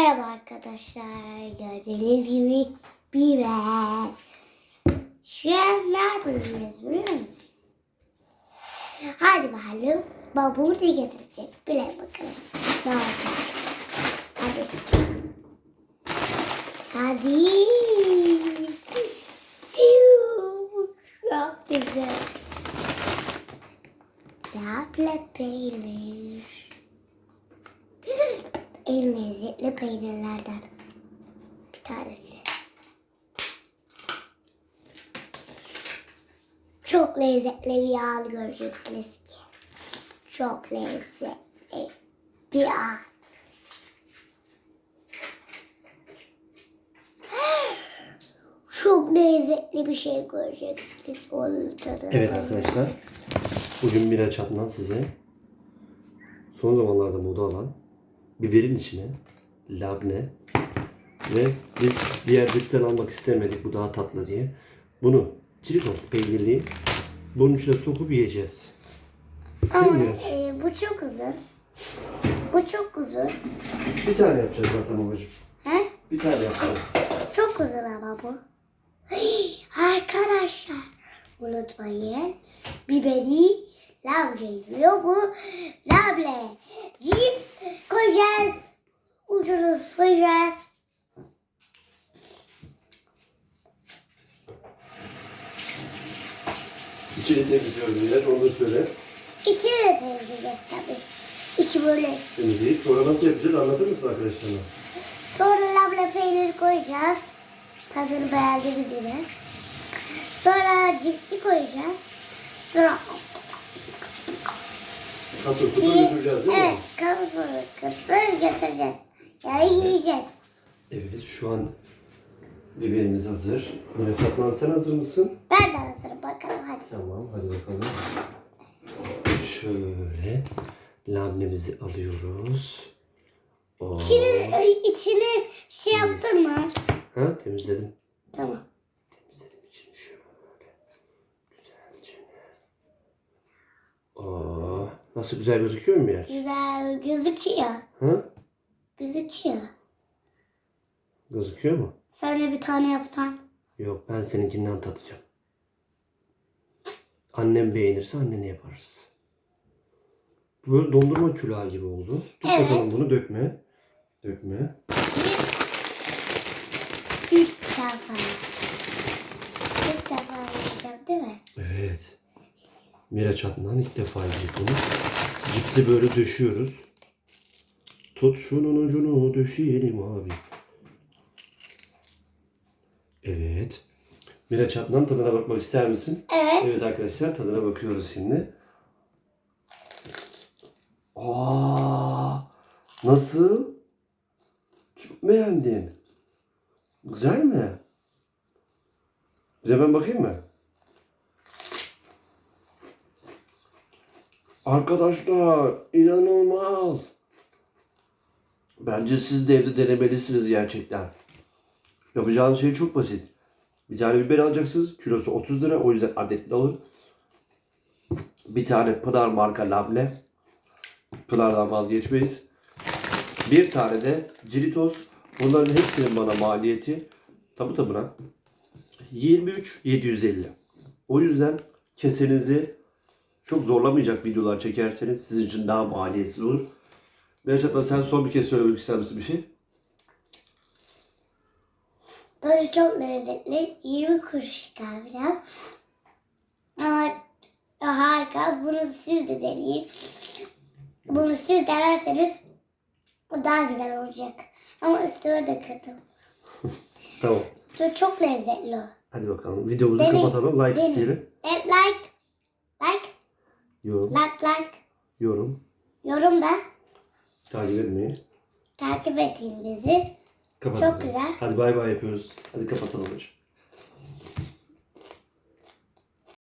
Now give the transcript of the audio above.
Merhaba arkadaşlar. Gördüğünüz gibi bir ben. Şu an ne yapıyoruz biliyor musunuz? Hadi bakalım. Babur da getirecek. Bile bakalım. Ne olacak? Hadi. Hadi. Çok güzel. Labne peynir. En lezzetli peynirlerden bir tanesi. Çok lezzetli bir yağ göreceksiniz ki. Çok lezzetli bir yağ. Çok lezzetli bir şey göreceksiniz. Onun tadını Evet arkadaşlar. Bugün Miraç Adnan size son zamanlarda moda alan biberin içine labne ve biz diğer cipsten almak istemedik bu daha tatlı diye. Bunu çiritos peynirli bunun içine sokup yiyeceğiz. Ama e, bu çok uzun. Bu çok uzun. Bir tane yapacağız zaten babacığım. He? Bir tane yapacağız. Çok uzun ama bu. Hii, Arkadaşlar unutmayın biberi labreyiz biliyor bu cips koyacağız ucunu İçini temizliyoruz Miraç onu da söyle. içini de temizleyeceğiz tabii. İçi böyle. Temizleyip sonra nasıl yapacağız anlatır mısın arkadaşlarına? sonra labne peyniri koyacağız. Tadını beğendiğimiz gibi sonra cipsi koyacağız. Sonra Katır kutur götüreceğiz değil evet, mi? kavurma kıtır götüreceğiz. Yani yiyeceğiz. Evet şu an biberimiz hazır. Miraç Adnan sen hazır mısın? Ben de hazırım bakalım hadi. Tamam hadi bakalım. Şöyle labnemizi alıyoruz. Oo. İçini, ay, içini şey yaptın mı? Ha temizledim. Tamam. Temizledim içini şöyle. Güzelce. Oo. Nasıl güzel gözüküyor mu Miraç? Güzel gözüküyor. Ha? Gözüküyor. Gözüküyor mu? Sen de bir tane yapsan. Yok ben seninkinden tatacağım. Annem beğenirse annene yaparız. Bu Böyle dondurma külahı gibi oldu. Tut Evet. bakalım bunu dökme. Dökme. İlk defa. İlk defa yapacağım değil mi? Evet. Miraç Adnan ilk defa yiyecek bunu. Cipsi böyle döşüyoruz. Tut şunun ucunu döşeyelim abi. Evet. Miraç Adnan tadına bakmak ister misin? Evet. Evet arkadaşlar tadına bakıyoruz şimdi. Aa, nasıl? Çok beğendin. Güzel mi? Bir de ben bakayım mı? Arkadaşlar inanılmaz. Bence siz de evde denemelisiniz gerçekten. Yapacağınız şey çok basit. Bir tane biber alacaksınız. Kilosu 30 lira. O yüzden adetli alın. Bir tane Pınar marka labne. Pınar'dan vazgeçmeyiz. Bir tane de Ciritos. Bunların hepsinin bana maliyeti tabu tabuna 23 750. O yüzden kesenizi çok zorlamayacak videolar çekerseniz sizin için daha maliyetsiz olur. Merhaba sen son bir kez söylemek ister misin bir şey? Tadı çok lezzetli. 20 kuruş galiba. Ama harika. Bunu siz de deneyin. Bunu siz denerseniz daha güzel olacak. Ama üstüne de kötü. Tamam. Çok, çok lezzetli o. Hadi bakalım. Videomuzu Deneyin, kapatalım. Like deneyin. isteyelim. Evet, like, Yorum. like, like. Yorum. Yorum da Takip etmeyi. takip edin bizi. Kapatalım. Çok güzel. Hadi bay bay yapıyoruz. Hadi kapatalım hocam.